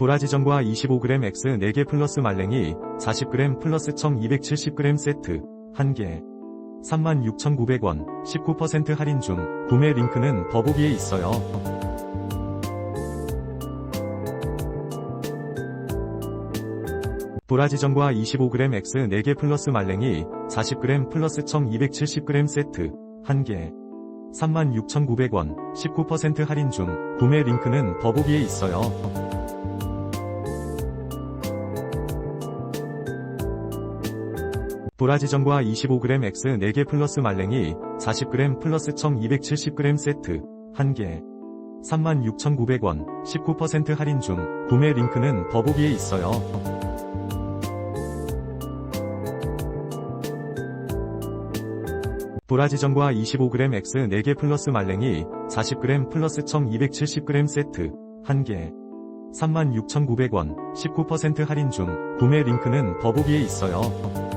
도라지전과 25g X 4개 플러스 말랭이 40g 플러스 청 270g 세트 1개 36,900원 19% 할인 중 구매 링크는 더보기에 있어요. 도라지전과 25g X 4개 플러스 말랭이 40g 플러스 청 270g 세트 1개 36,900원 19% 할인 중 구매 링크는 더보기에 있어요. 도라지전과 25g X 4개 플러스 말랭이 40g 플러스 청 270g 세트 1개 36,900원 19% 할인 중 구매 링크는 더보기에 있어요. 도라지전과 25g X 4개 플러스 말랭이 40g 플러스 청 270g 세트 1개 36,900원 19% 할인 중 구매 링크는 더보기에 있어요.